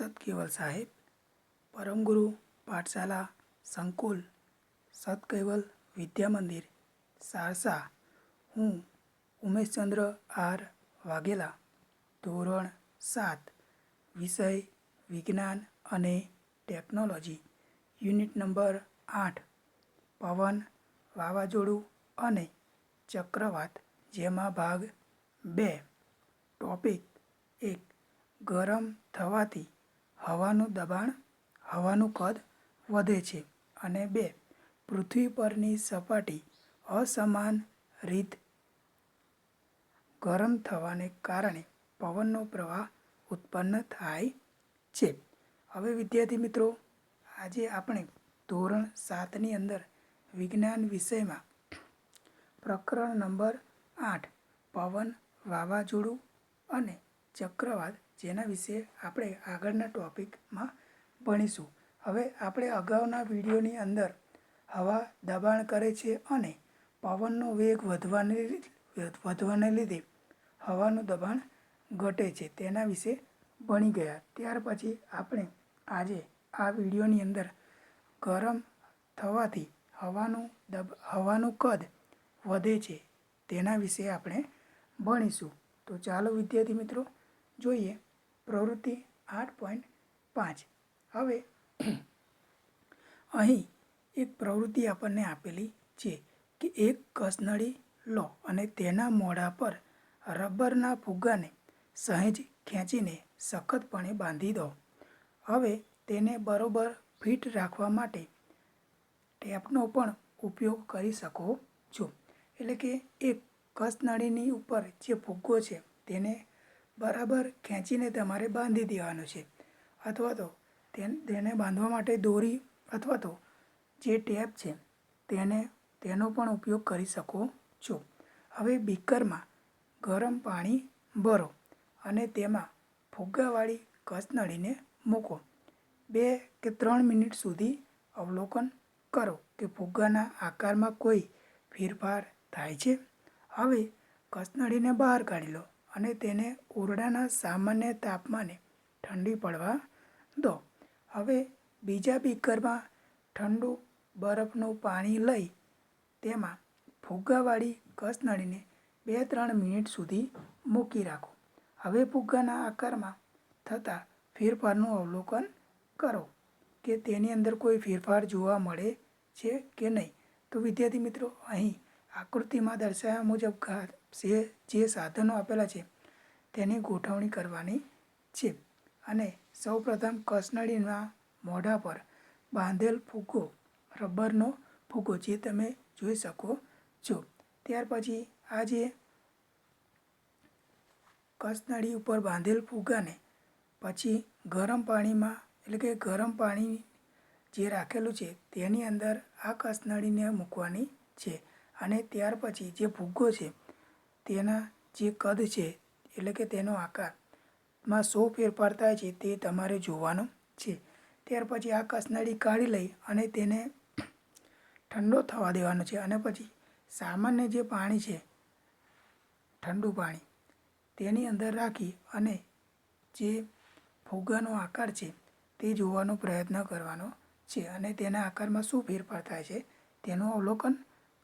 સત કેવલ સાહેબ પરમગુરુ પાઠશાલા સંકુલ સત કૈવલ વિદ્યા મંદિર સારસા હું ઉમેશચંદ્ર આર વાઘેલા ધોરણ સાત વિષય વિજ્ઞાન અને ટેકનોલોજી યુનિટ નંબર આઠ પવન વાવાઝોડું અને ચક્રવાત જેમાં ભાગ બે ટોપિક એક ગરમ થવાથી હવાનું દબાણ, હવાનું કદ વધે છે અને બે, પૃથ્વી પરની સપાટી અસમાન રીત ગરમ થવાને કારણે પવનનો પ્રવાહ ઉત્પન્ન થાય છે. હવે વિદ્યાર્થી મિત્રો, આજે આપણે ધોરણ સાતની અંદર વિજ્ઞાન વિષયમાં પ્રકરણ નંબર આઠ, પવન વાવાઝોડું અને ચક્રવાત જેના વિશે આપણે આગળના ટોપિકમાં ભણીશું. હવે આપણે અગાઉના વિડીયોની અંદર હવા દબાણ કરે છે અને પવનનો વેગ વધવાને વધવાને લીધે હવાનું દબાણ ઘટે છે, તેના વિશે ભણી ગયા. ત્યાર પછી આપણે આજે આ વિડીયોની અંદર ગરમ થવાથી હવાનું દબ, હવાનું કદ વધે છે, તેના વિશે આપણે ભણીશું. તો ચાલો વિદ્યાર્થી મિત્રો, જોઈએ પ્રવૃત્તિ આઠ પોઈન્ટ પાંચ. હવે અહીં એક પ્રવૃત્તિ આપણને આપેલી છે કે એક કસનળી લો અને તેના મોઢા પર રબરના ફુગ્ગાને સહેજ ખેંચીને સખતપણે બાંધી દો. હવે તેને બરોબર ફિટ રાખવા માટે ટેપનો પણ ઉપયોગ કરી શકો છો. એટલે કે એક કસનળીની ઉપર જે ફુગ્ગો છે, તેને બરાબર ખેંચીને તમારે બાંધી દેવાનું છે. અથવા તો તેને બાંધવા માટે દોરી અથવા તો જે ટેપ છે, તેને, તેનો પણ ઉપયોગ કરી શકો છો. હવે બીકરમાં ગરમ પાણી ભરો અને તેમાં ફુગ્ગાવાળી કસનળીને મૂકો. બે કે ત્રણ મિનિટ સુધી અવલોકન કરો કે ફુગ્ગાના આકારમાં કોઈ ફેરફાર થાય છે. હવે કસનળીને બહાર કાઢી લો. અને તેને ઓરડાના સામાન્ય તાપમાને ઠંડી પડવા દો. હવે બીજા બીકરમાં ઠંડુ બરફનું પાણી લઈ તેમાં ફુગ્ગાવાળી કસનળીને બે ત્રણ મિનિટ સુધી મૂકી રાખો. હવે ફુગ્ગાના આકારમાં થતા ફેરફારનું અવલોકન કરો કે તેની અંદર કોઈ ફેરફાર જોવા મળે છે કે નહીં. તો વિદ્યાર્થી મિત્રો, અહીં આકૃતિમાં દર્શાવ્યા મુજબ છે જે સાધનો આપેલા છે, તેની ગોઠવણી કરવાની છે. અને સૌપ્રથમ કસનળીના મોઢા પર બાંધેલ ફૂગો રબરનો ફૂગો જે તમે જોઈ શકો છો. ત્યાર પછી આ જે કસનળી ઉપર બાંધેલ ફુગ્ગાને પછી ગરમ પાણીમાં, એટલે કે ગરમ પાણી જે રાખેલું છે, તેની અંદર આ કસનળીને મૂકવાની છે. અને ત્યાર પછી જે ફુગ્ગો છે, તેના જે કદ છે, એટલે કે તેનો આકારમાં શું ફેરફાર થાય છે તે તમારે જોવાનું છે. ત્યાર પછી આ કસનળી કાઢી લઈ અને તેને ઠંડો થવા દેવાનો છે. અને પછી સામાન્ય જે પાણી છે, ઠંડુ પાણી, તેની અંદર રાખી અને જે ફુગ્ગાનો આકાર છે, તે જોવાનો પ્રયત્ન કરવાનો છે. અને તેના આકારમાં શું ફેરફાર થાય છે, તેનું અવલોકન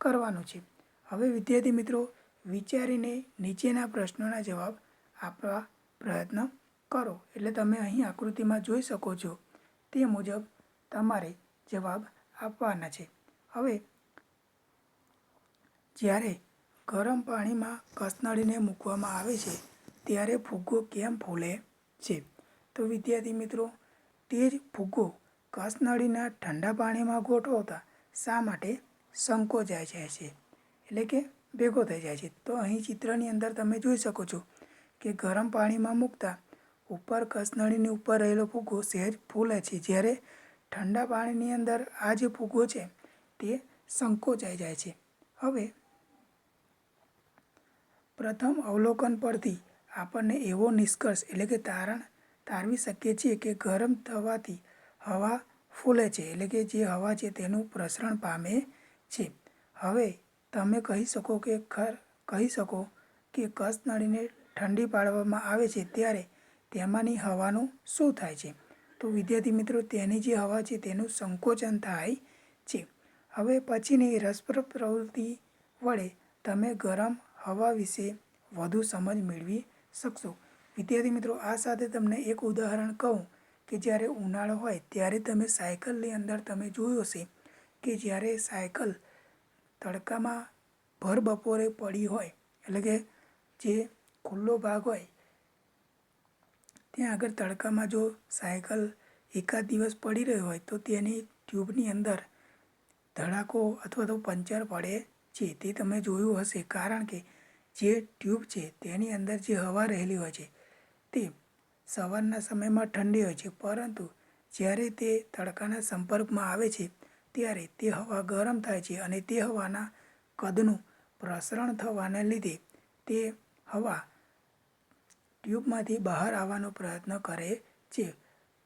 કરવાનું છે. હવે વિદ્યાર્થી મિત્રો, વિચારીને નીચેના પ્રશ્નોના જવાબ આપવા પ્રયત્ન કરો. એટલે તમે અહીં આકૃતિમાં જોઈ શકો છો, તે મુજબ તમારે જવાબ આપવાના છે. હવે, જ્યારે ગરમ પાણીમાં કસનળીને મૂકવામાં આવે છે, ત્યારે ફુગ્ગો કેમ ફૂલે છે? તો વિદ્યાર્થી મિત્રો, તે જ ફુગ્ગો કસનળીના ઠંડા પાણીમાં ગોઠવતા શા માટે સંકોચાઈ જાય છે. એટલે કે ભેગો થઈ જાય છે. તો અહીં ચિત્રની અંદર તમે જોઈ શકો છો કે ગરમ પાણીમાં મૂકતા ઉપર કસનળીની ઉપર રહેલો ફૂગો સહેજ ફૂલે છે. જ્યારે ઠંડા પાણીની અંદર આ જે ફૂગો છે તે સંકોચાઈ જાય છે. હવે પ્રથમ અવલોકન પરથી આપણને એવો નિષ્કર્ષ એટલે કે તારણ તારવી શકીએ છીએ કે ગરમ થવાથી હવા ફૂલે છે. એટલે કે જે હવા છે તેનું પ્રસરણ પામે છે. હવે તમે કહી શકો કે ખર, કહી શકો કે કસનળીને ઠંડી પાડવામાં આવે છે ત્યારે તેમાંની હવાનું શું થાય છે? તો વિદ્યાર્થી મિત્રો, તેની જે હવા છે તેનું સંકોચન થાય છે. હવે પછીની રસપ્રદ પ્રવૃત્તિ વડે તમે ગરમ હવા વિશે વધુ સમજ મેળવી શકશો. વિદ્યાર્થી મિત્રો, આ સાથે તમને એક ઉદાહરણ કહું કે જ્યારે ઉનાળો હોય ત્યારે તમે સાયકલની અંદર તમે જોયું હશે કે જ્યારે સાયકલ તડકામાં ભર બપોરે પડી હોય, એટલે કે જે ખુલ્લો ભાગ હોય, ત્યાં આગળ તડકામાં જો સાયકલ એકાદ દિવસ પડી રહ્યો હોય, તો તેની ટ્યુબની અંદર ધડાકો અથવા તો પંચર પડે છે. તે તમે જોયું હશે. કારણ કે જે ટ્યુબ છે, તેની અંદર જે હવા રહેલી હોય છે, તે સવારના સમયમાં ઠંડી હોય છે. પરંતુ જ્યારે તે તડકાના સંપર્કમાં આવે છે ત્યારે તે હવા ગરમ થાય છે અને તે હવાના કદનું પ્રસરણ થવાને લીધે તે હવા ટ્યુબમાંથી બહાર આવવાનો પ્રયત્ન કરે છે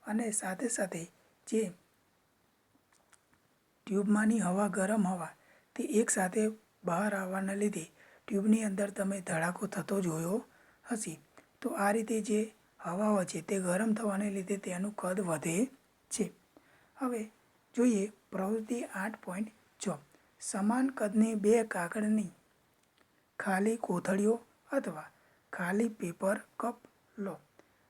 અને સાથે સાથે જે ટ્યુબમાંની હવા ગરમ હવા તે એકસાથે બહાર આવવાના લીધે ટ્યુબની અંદર તમે ધડાકો થતો જોયો હશે. તો આ રીતે જે હવા હોય છે તે ગરમ થવાને લીધે તેનું કદ વધે છે. હવે જોઈએ, પ્રવૃત્તિ આઠ પોઈન્ટ છ. સમાન કદની બે કાગળની ખાલી કોથળીઓ અથવા ખાલી પેપર કપ લો.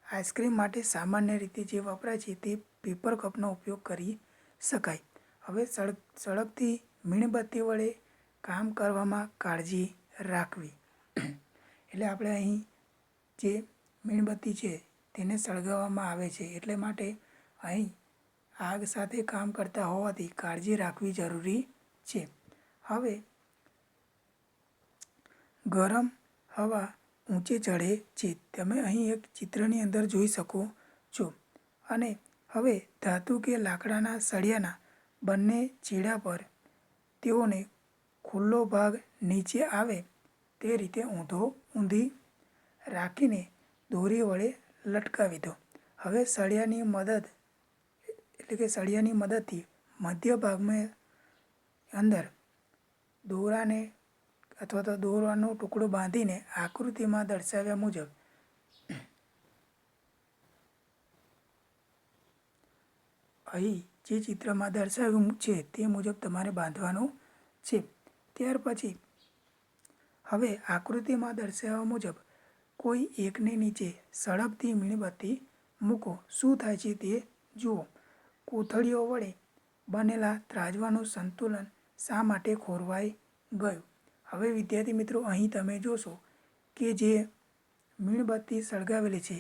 આઈસ્ક્રીમ માટે સામાન્ય રીતે જે વપરાય છે તે પેપર કપનો ઉપયોગ કરી શકાય. હવે સળગ સળગતી મીણબત્તી વડે કામ કરવામાં કાળજી રાખવી. એટલે આપણે અહીં જે મીણબત્તી છે તેને સળગાવવામાં આવે છે. એટલે માટે અહીં આગ સાથે કામ કરતા હોવાથી કાળજી રાખવી જરૂરી છે. હવે, ગરમ હવા ઊંચે ચડે છે. તમે અહીં એક ચિત્રની અંદર જોઈ શકો છો. અને હવે, ધાતુ કે લાકડાના સળિયાના બંને છેડા પર તેઓને ખુલ્લો ભાગ નીચે આવે તે રીતે ઊંધો ઊંધી રાખીને દોરી વડે લટકાવી દો. હવે સળિયાની મદદ એટલે કે સળિયાની મદદથી મધ્ય ભાગમાં અંદર દોરાને અથવા તો દોરાનો ટુકડો બાંધીને આકૃતિમાં દર્શાવ્યા મુજબ અહીં જે ચિત્રમાં દર્શાવ્યું છે તે મુજબ તમારે બાંધવાનું છે. ત્યાર પછી હવે આકૃતિમાં દર્શાવ્યા મુજબ કોઈ એકની નીચે સળગતી મીણબત્તી મૂકો. શું થાય છે તે જુઓ. કોથળીઓ વડે બનેલા ત્રાજવાનું સંતુલન શા માટે ખોરવાઈ ગયું? હવે વિદ્યાર્થી મિત્રો, અહીં તમે જોશો કે જે મીણબત્તી સળગાવેલી છે,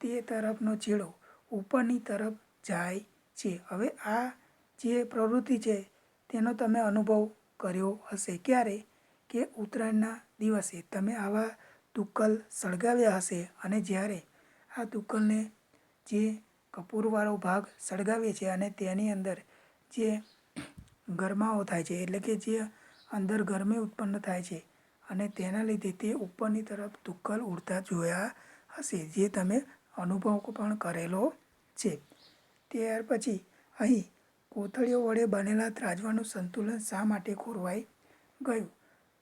તે તરફનો છેડો ઉપરની તરફ જાય છે. હવે આ જે પ્રવૃત્તિ છે, તેનો તમે અનુભવ કર્યો હશે ક્યારે કે ઉત્તરાયણના દિવસે? તમે આવા તુક્કલ સળગાવ્યા હશે અને જ્યારે આ તુક્કલને જે કપૂરવાળો ભાગ સળગાવીએ છીએ અને તેની અંદર જે ગરમાવો થાય છે, એટલે કે જે અંદર ગરમી ઉત્પન્ન થાય છે અને તેના લીધે તે ઉપરની તરફ તુક્કલ ઉડતા જોયા હશે, જે તમે અનુભવ પણ કરેલો છે. ત્યાર પછી અહીં કોથળીઓ વડે બનેલા ત્રાજવાનું સંતુલન શા માટે ખોરવાઈ ગયું?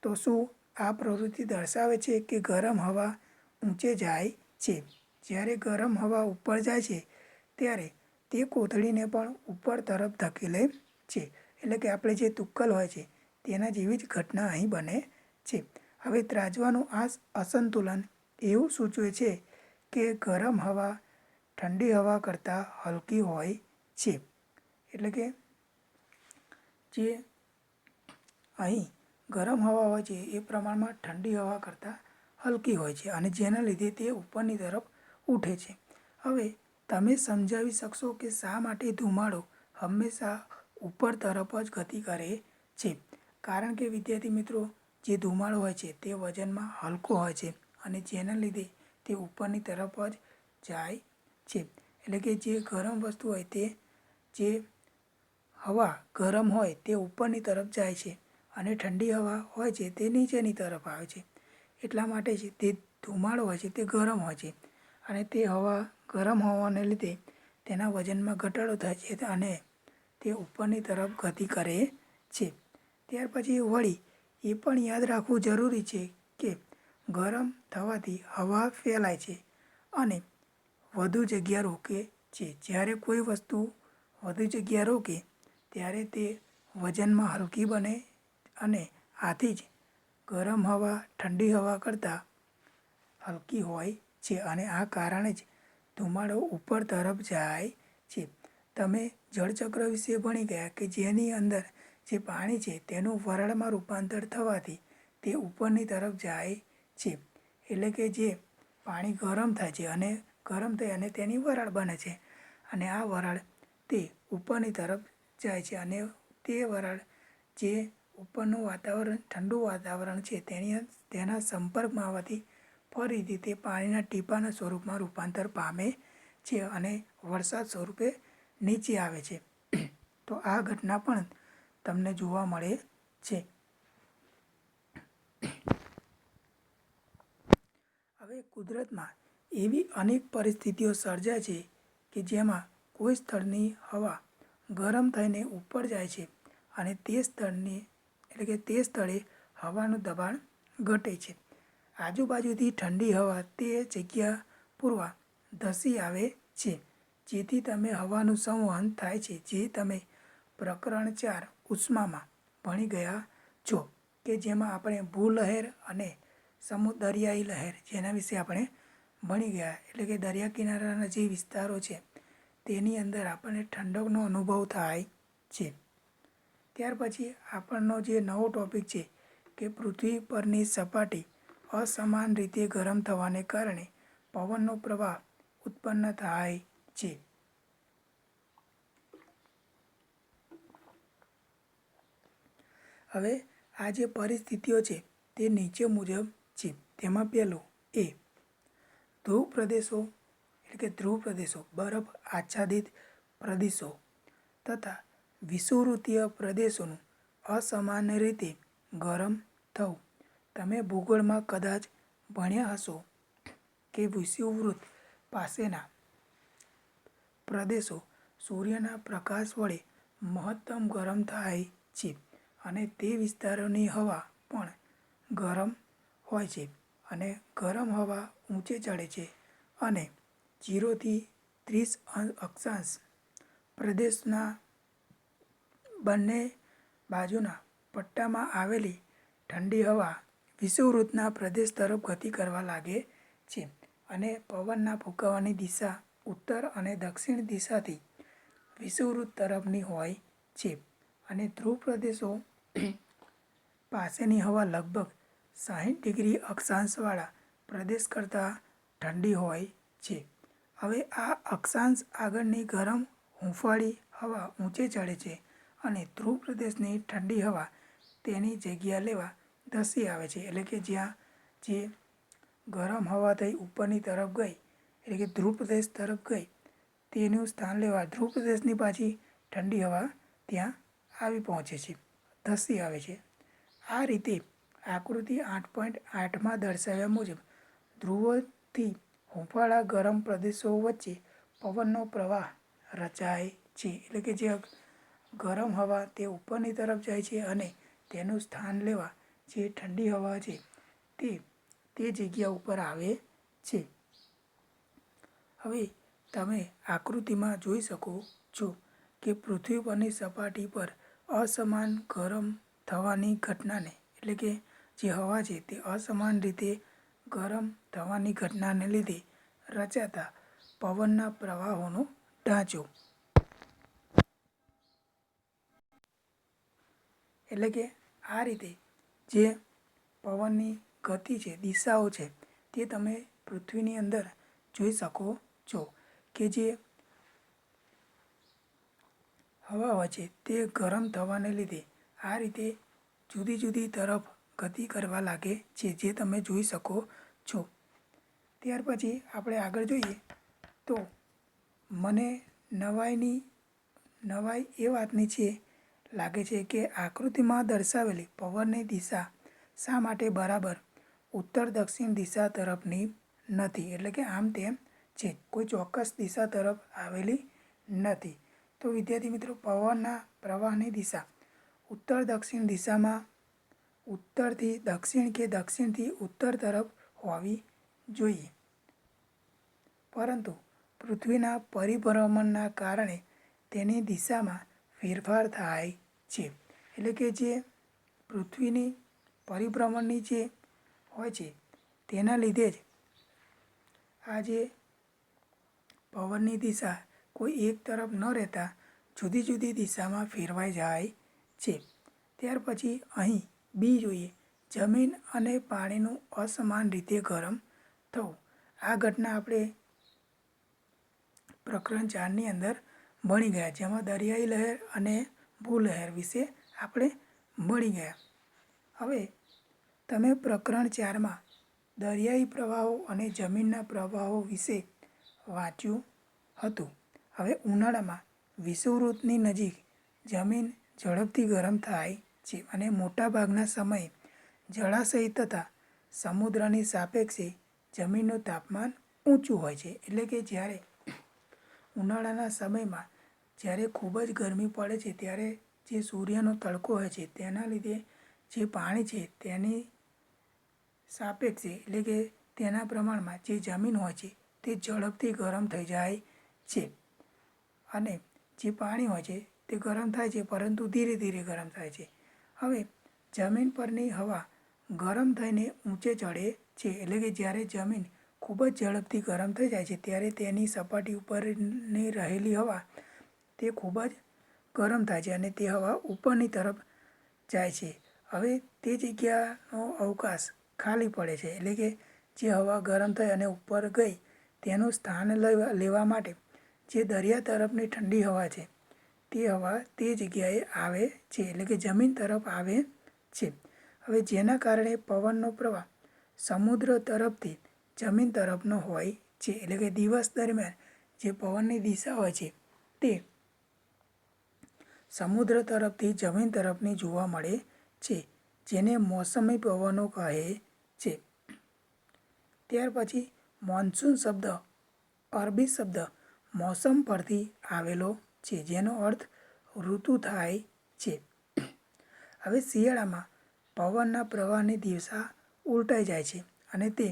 તો શું આ પ્રવૃત્તિ દર્શાવે છે કે ગરમ હવા ઊંચે જાય છે? જ્યારે ગરમ હવા ઉપર જાય છે ત્યારે તે કોથળીને પણ ઉપર તરફ ધકેલે છે. એટલે કે આપણે જે તુક્કલ હોય છે, તેના જેવી જ ઘટના અહીં બને છે. હવે ત્રાજવાનું આ અસંતુલન એવું સૂચવે છે કે ગરમ હવા, ઠંડી હવા કરતાં હલકી હોય છે. એટલે કે જે અહીં ગરમ હવા હોય છે, એ પ્રમાણમાં ઠંડી હવા કરતાં હલકી હોય છે અને જેના લીધે તે ઉપરની તરફ ઉઠે છે. હવે તમે સમજાવી શકશો કે શા માટે ધુમાડો હંમેશા ઉપર તરફ જ ગતિ કરે છે? કારણ કે વિદ્યાર્થી મિત્રો, જે ધુમાડો હોય છે તે વજનમાં હલકો હોય છે અને જેના લીધે તે ઉપરની તરફ જ જાય છે. એટલે કે જે ગરમ વસ્તુ હોય તે, જે હવા ગરમ હોય તે ઉપરની તરફ જાય છે અને ઠંડી હવા હોય છે તે નીચેની તરફ આવે છે. એટલા માટે છે તે ધુમાડો હોય છે તે ગરમ હોય છે અને તે હવા ગરમ હોવાને લીધે તેના વજનમાં ઘટાડો થાય છે અને તે ઉપરની તરફ ગતિ કરે છે. ત્યાર પછી વળી એ પણ યાદ રાખવું જરૂરી છે કે ગરમ થવાથી હવા ફેલાય છે અને વધુ જગ્યા રોકે છે. જ્યારે કોઈ વસ્તુ વધુ જગ્યા રોકે, ત્યારે તે વજનમાં હલકી બને અને આથી જ ગરમ હવા ઠંડી હવા કરતાં હલકી હોય છે અને આ કારણે જ ધુમાડો ઉપર તરફ જાય છે. તમે જળચક્ર વિશે ભણી ગયા કે જેની અંદર જે પાણી છે તેનું વરાળમાં રૂપાંતર થવાથી તે ઉપરની તરફ જાય છે. એટલે કે જે પાણી ગરમ થાય છે અને ગરમ થઈ અને તેની વરાળ બને છે. અને આ વરાળ તે ઉપરની તરફ જાય છે અને તે વરાળ જે ઉપરનું વાતાવરણ ઠંડુ વાતાવરણ છે તેની તેના સંપર્કમાં આવવાથી ફરીથી તે પાણીના ટીપાના સ્વરૂપમાં રૂપાંતર પામે છે અને વરસાદ સ્વરૂપે નીચે આવે છે. તો આ ઘટના પણ તમને જોવા મળે છે. હવે કુદરતમાં એવી અનેક પરિસ્થિતિઓ સર્જાય છે કે જેમાં કોઈ સ્થળની હવા ગરમ થઈને ઉપર જાય છે અને તે સ્થળની, એટલે કે તે સ્થળે હવાનું દબાણ ઘટે છે. આજુબાજુથી ઠંડી હવા તે જગ્યા પૂરવા ધસી આવે છે, જેથી તમે હવાનું સંવહન થાય છે, જે તમે પ્રકરણ ચાર ઉષ્મામાં ભણી ગયા છો, કે જેમાં આપણે ભૂલહેર અને સમુદરિયાઈ લહેર જેના વિશે આપણે ભણી ગયા. એટલે કે દરિયા કિનારાના જે વિસ્તારો છે, તેની અંદર આપણને ઠંડકનો અનુભવ થાય છે. ત્યાર પછી આપણનો જે નવો ટોપિક છે, કે પૃથ્વી પરની સપાટી અસમાન રીતે ગરમ થવાને કારણે પવનનો પ્રવાહ ઉત્પન્ન થાય છે. હવે આ જે પરિસ્થિતિઓ છે તે નીચે મુજબ છે. તેમાં પહેલું એ, ધ્રુવ પ્રદેશો એટલે કે ધ્રુવ પ્રદેશો, બરફ આચ્છાદિત પ્રદેશો તથા વિષુવૃત્તીય પ્રદેશોનું અસમાન રીતે ગરમ થવું. તમે ભૂગોળમાં કદાચ ભણ્યા હશો કે વિષુવવૃત્ત પાસેના પ્રદેશો સૂર્યના પ્રકાશ વડે મહત્તમ ગરમ થાય છે અને તે વિસ્તારોની હવા પણ ગરમ હોય છે અને ગરમ હવા ઊંચે ચડે છે અને જીરોથી ત્રીસ અક્ષાંશ પ્રદેશના બંને બાજુના પટ્ટામાં આવેલી ઠંડી હવા વિષુવવૃત્તના પ્રદેશ તરફ ગતિ કરવા લાગે છે અને પવનના ફૂંકાવાની દિશા ઉત્તર અને દક્ષિણ દિશાથી વિષુવવૃત્ત તરફની હોય છે અને ધ્રુવ પ્રદેશો પાસેની હવા લગભગ સાહીઠ ડિગ્રી અક્ષાંશવાળા પ્રદેશ કરતાં ઠંડી હોય છે. હવે આ અક્ષાંશ આગળની ગરમ હૂંફાળી હવા ઊંચે ચડે છે અને ધ્રુવ પ્રદેશની ઠંડી હવા તેની જગ્યા લેવા ધસી આવે છે. એટલે કે જ્યાં જે ગરમ હવા થઈ ઉપરની તરફ ગઈ, એટલે કે ધ્રુવ પ્રદેશ તરફ ગઈ, તેનું સ્થાન લેવા ધ્રુવ પ્રદેશની પાછી ઠંડી હવા ત્યાં આવી પહોંચે છે. ધસી આવે છે. આ રીતે આકૃતિ આઠ પોઈન્ટ આઠમાં દર્શાવ્યા મુજબ ધ્રુવથી હૂંફાળા ગરમ પ્રદેશો વચ્ચે પવનનો પ્રવાહ રચાય છે. એટલે કે જે ગરમ હવા તે ઉપરની તરફ જાય છે અને તેનું સ્થાન લેવા જે ઠંડી હવા છે તે તે જગ્યા ઉપર આવે છે. હવે તમે આકૃતિમાં જોઈ શકો છો કે પૃથ્વી પરની સપાટી પર અસમાન ગરમ થવાની ઘટનાને, એટલે કે જે હવા છે તે અસમાન રીતે ગરમ થવાની ઘટનાને લીધે રચાતા પવનના પ્રવાહોનો ઢાંચો. એટલે કે આ રીતે જે પવનની ગતિ છે, દિશાઓ છે, તે તમે પૃથ્વીની અંદર જોઈ શકો છો કે જે હવા હોય છે, તે ગરમ થવાને લીધે આ રીતે જુદી જુદી તરફ ગતિ કરવા લાગે છે, જે તમે જોઈ શકો છો. ત્યાર પછી આપણે આગળ જોઈએ તો મને નવાઈની, નવાઈ એ વાતની છે લાગે છે કે આકૃતિમાં દર્શાવેલી પવનની દિશા શા માટે બરાબર? ઉત્તર દક્ષિણ દિશા તરફની નથી, એટલે કે આમ તેમ છે. કોઈ ચોક્કસ દિશા તરફ આવેલી નથી. તો વિદ્યાર્થી મિત્રો, પવનના પ્રવાહની દિશા ઉત્તર દક્ષિણ દિશામાં ઉત્તરથી દક્ષિણ કે દક્ષિણથી ઉત્તર તરફ હોવી જોઈએ. પરંતુ પૃથ્વીના પરિભ્રમણના કારણે તેની દિશામાં ફેરફાર થાય છે. એટલે કે જે પૃથ્વીની પરિભ્રમણની જે હોય છે, તેના લીધે જ આ જે પવનની દિશા કોઈ એક તરફ ન રહેતા જુદી જુદી દિશામાં ફેરવાઈ જાય છે. ત્યાર પછી અહીં બી જોઈએ, જમીન અને પાણીનું અસમાન રીતે ગરમ થવું. આ ઘટના આપણે પ્રકરણ ચારની અંદર ભણી ગયા, જેમાં દરિયાઈ લહેર અને ભૂલહેર વિશે આપણે મળી ગયા. હવે તમે પ્રકરણ ચારમાં દરિયાઈ પ્રવાહો અને જમીનના પ્રવાહો વિશે વાંચ્યું હતું. હવે ઉનાળામાં વિષુવવૃત્તની નજીક જમીન ઝડપથી ગરમ થાય છે અને મોટાભાગના સમયે જળાશય તથા સમુદ્રની સાપેક્ષે જમીનનું તાપમાન ઊંચું હોય છે. એટલે કે જ્યારે ઉનાળાના સમયમાં જ્યારે ખૂબ જ ગરમી પડે છે, ત્યારે જે સૂર્યનો તડકો હોય છે, તેના લીધે જે પાણી છે, તેની સાપેક્ષે એટલે કે તેના પ્રમાણમાં જે જમીન હોય છે, તે ઝડપથી ગરમ થઈ જાય છે. અને જે પાણી હોય છે, તે ગરમ થાય છે, પરંતુ ધીરે ધીરે ગરમ થાય છે. હવે, જમીન પરની હવા ગરમ થઈને ઊંચે ચડે છે, એટલે કે જ્યારે જમીન ખૂબ જ ઝડપથી ગરમ થઈ જાય છે, ત્યારે તેની સપાટી ઉપરની રહેલી હવા તે ખૂબ જ ગરમ થાય છે અને તે હવા ઉપરની તરફ જાય છે. હવે તે જગ્યાનો અવકાશ ખાલી પડે છે એટલે કે જે હવા ગરમ થઈ અને ઉપર ગઈ તેનું સ્થાન લેવા લેવા માટે જે દરિયા તરફની ઠંડી હવા છે, તે હવા તે જગ્યાએ આવે છે એટલે કે જમીન તરફ આવે છે. હવે જેના કારણે પવનનો પ્રવાહ સમુદ્ર તરફથી જમીન તરફનો હોય છે એટલે કે દિવસ દરમિયાન જે પવનની દિશા હોય છે તે સમુદ્ર તરફથી જમીન તરફની જોવા મળે છે, જેને મોસમી પવનો કહે છે. ત્યાર પછી મોન્સૂન શબ્દ, અરબી શબ્દ, મોસમ પરથી આવેલો છે, જેનો અર્થ ઋતુ થાય છે. હવે શિયાળામાં પવનના પ્રવાહની દિવસા ઉલટાઈ જાય છે અને તે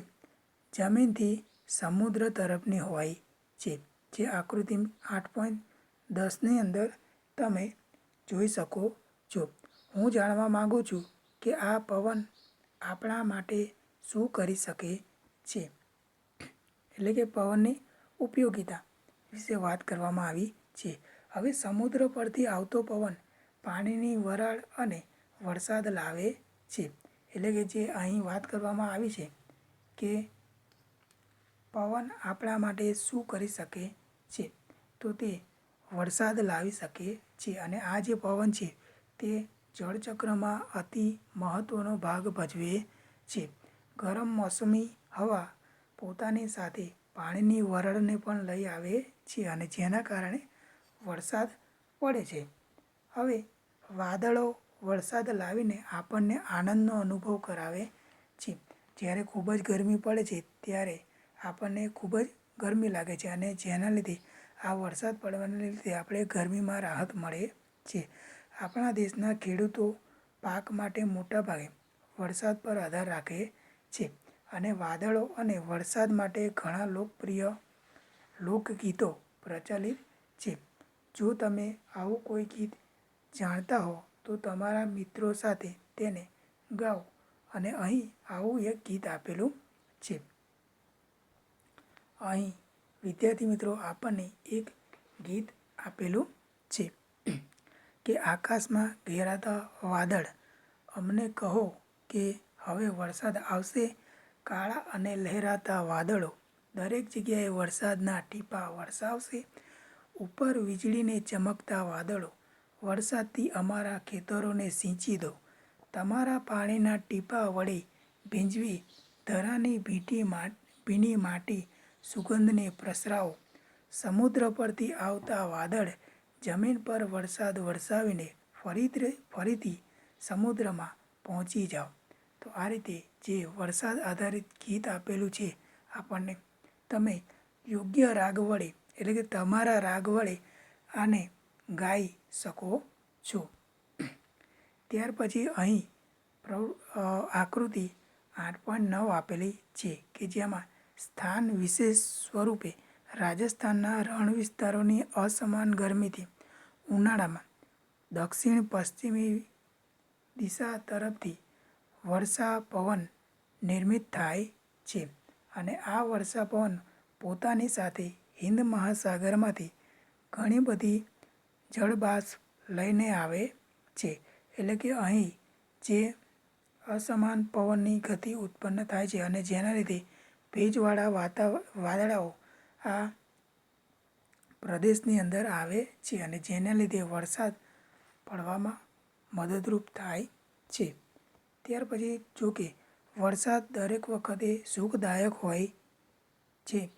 જમીનથી સમુદ્ર તરફની હોય છે, જે આકૃતિ આઠ પોઈન્ટ દસની અંદર તમે જોઈ શકો છો. હું જાણવા માગું છું કે આ પવન આપણા માટે શું કરી શકે છે, એટલે કે પવનની ઉપયોગિતા વિશે વાત કરવામાં આવી છે. હવે સમુદ્ર પરથી આવતો પવન પાણીની વરાળ અને વરસાદ લાવે છે, એટલે કે જે અહીં વાત કરવામાં આવી છે કે પવન આપણા માટે શું કરી શકે છે, તો તે વરસાદ લાવી શકે છે અને આ જે પવન છે તે જળચક્રમાં અતિ મહત્ત્વનો ભાગ ભજવે છે. ગરમ મોસમી હવા પોતાની સાથે પાણીની વરળને પણ લઈ આવે છે અને જેના કારણે વરસાદ પડે છે. હવે વાદળો વરસાદ લાવીને આપણને આનંદનો અનુભવ કરાવે છે. જ્યારે ખૂબ જ ગરમી પડે છે ત્યારે આપણને ખૂબ જ ગરમી લાગે છે અને જેના લીધે આ વરસાદ પડવાને લીધે આપણે ગરમીમાં રાહત મળે છે. આપણા દેશના ખેડૂતો પાક માટે મોટાભાગે વરસાદ પર આધાર રાખે છે અને વાદળો અને વરસાદ માટે ઘણા લોકપ્રિય લોકગીતો પ્રચલિત છે. જો તમે આવું કોઈ ગીત જાણતા હો, તો તમારા મિત્રો સાથે તેને ગાઓ અને અહીં આવું એક ગીત આપેલું છે. અહીં વિદ્યાર્થી મિત્રો, આપણને એક ગીત આપેલું છે કે આકાશમાં ઘેરાતા વાદળ, અમને કહો કે હવે વરસાદ આવશે. કાળા અને લહેરાતા વાદળો, દરેક જગ્યાએ વરસાદના ટીપા વરસાવશે. ઉપર વીજળીને ચમકતા વાદળો, વરસાદથી અમારા ખેતરોને સિંચી દો. તમારા પાણીના ટીપા વડે ભીંજવી, ધરાની ભીટી ભીની માટી સુગંધને પ્રસરાવો. સમુદ્ર પરથી આવતા વાદળ જમીન પર વરસાદ વરસાવીને ફરી ફરીથી સમુદ્રમાં પહોંચી જાઓ. તો આ રીતે જે વરસાદ આધારિત ગીત આપેલું છે, આપણને તમે યોગ્ય રાગ વડે એટલે કે તમારા રાગ વડે આને ગાઈ શકો છો. ત્યાર પછી અહીં આકૃતિ આઠ પોઈન્ટ નવ આપેલી છે કે જેમાં સ્થાન વિશેષ સ્વરૂપે રાજસ્થાનના રણ વિસ્તારોની અસમાન ગરમીથી ઉનાળામાં દક્ષિણ પશ્ચિમી દિશા તરફથી વર્ષા પવન નિર્મિત થાય છે અને આ વર્ષા પવન પોતાની સાથે હિન્દ મહાસાગરમાંથી ઘણી બધી જળબાષ્પ લઈને આવે છે. એટલે કે અહીં જે અસમાન પવનની ગતિ ઉત્પન્ન થાય છે અને જેના લીધે ભેજવાળા વાતાવરણ વાદળાઓ આ પ્રદેશની અંદર આવે છે અને જેના લીધે વરસાદ પડવામાં મદદરૂપ થાય છે. ત્યાર પછી જો કે વરસાદ દરેક વખતે સુખદાયક હોય છે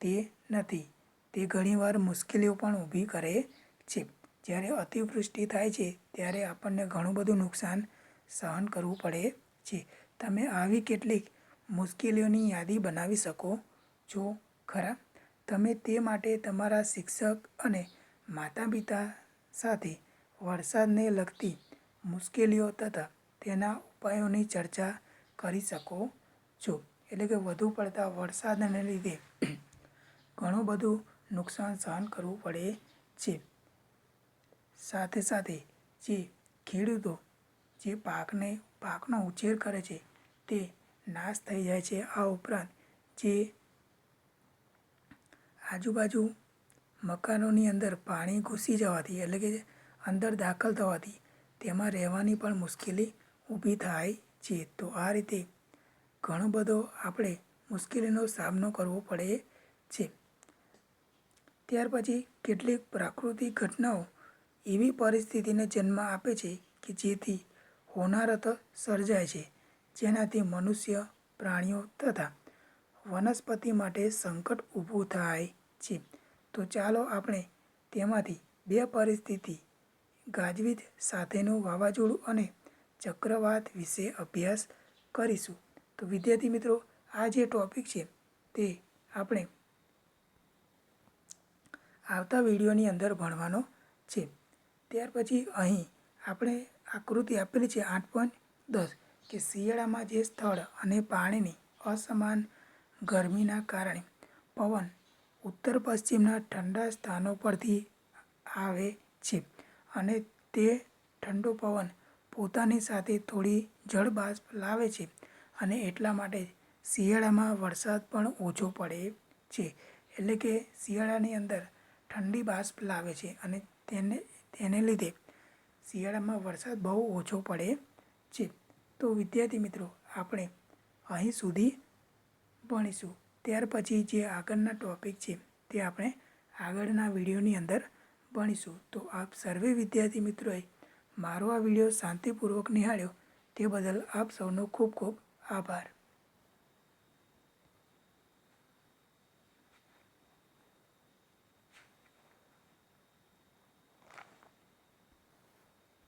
તે નથી. તે ઘણીવાર મુશ્કેલીઓ પણ ઊભી કરે છે. જ્યારે અતિવૃષ્ટિ થાય છે ત્યારે આપણને ઘણું બધું નુકસાન સહન કરવું પડે છે. તમે આવી કેટલીક મુશ્કેલીઓની યાદી બનાવી શકો છો. ખરા? તમે તે માટે તમારા શિક્ષક અને માતા પિતા સાથે વરસાદને લગતી મુશ્કેલીઓ તથા તેના ઉપાયોની ચર્ચા કરી શકો છો. એટલે કે વધુ પડતા વરસાદને લીધે ઘણું બધું નુકસાન સહન કરવું પડે છે. સાથે સાથે જે ખેડૂતો જે પાકને, પાકનો ઉછેર કરે છે તે નાશ થઈ જાય છે આ ઉપરાંત જે આજુબાજુ મકાનોની અંદર પાણી ઘૂસી જવાથી એટલે કે અંદર દાખલ થવાથી તેમાં રહેવાની પણ મુશ્કેલી ઊભી થાય છે. તો આ રીતે ઘણો બધો આપણે મુશ્કેલીનો સામનો કરવો પડે છે. ત્યાર પછી કેટલીક પ્રાકૃતિક ઘટનાઓ એવી પરિસ્થિતિને જન્મ આપે છે કે જેથી હોનારત સર્જાય છે. જેનાથી મનુષ્ય, પ્રાણીઓ તથા વનસ્પતિ માટે સંકટ ઊભું થાય છે. તો ચાલો આપણે તેમાંથી બે પરિસ્થિતિ ગાજવીજ સાથેનું વાવાઝોડું અને ચક્રવાત વિશે અભ્યાસ કરીશું. તો વિદ્યાર્થી મિત્રો, આ જે ટૉપિક છે તે આપણે આવતા વિડીયોની અંદર ભણવાનો છે. ત્યાર પછી અહીં આપણે આકૃતિ આપેલી છે આઠ પોઈન્ટ દસ. કે શિયાળામાં જે સ્થળ અને પાણીની અસમાન ગરમીના કારણે પવન ઉત્તર પશ્ચિમના ઠંડા સ્થાનો પરથી આવે છે અને તે ઠંડો પવન પોતાની સાથે થોડી જળબાષ્પ લાવે છે અને એટલા માટે શિયાળામાં વરસાદ પણ ઓછો પડે છે. એટલે કે શિયાળાની અંદર ઠંડી બાષ્પ લાવે છે અને તેને તેને લીધે શિયાળામાં વરસાદ બહુ ઓછો પડે તો વિદ્યાર્થી મિત્રો, આપણે અહીં સુધી ભણીશું. ત્યાર પછી જે આગળના ટૉપિક છે, તે આપણે આગળના વિડીયોની અંદર ભણીશું. તો આપ સર્વે વિદ્યાર્થી મિત્રોએ મારો આ વીડિયો શાંતિપૂર્વક નિહાળ્યો. તે બદલ આપ સૌનો ખૂબ ખૂબ આભાર.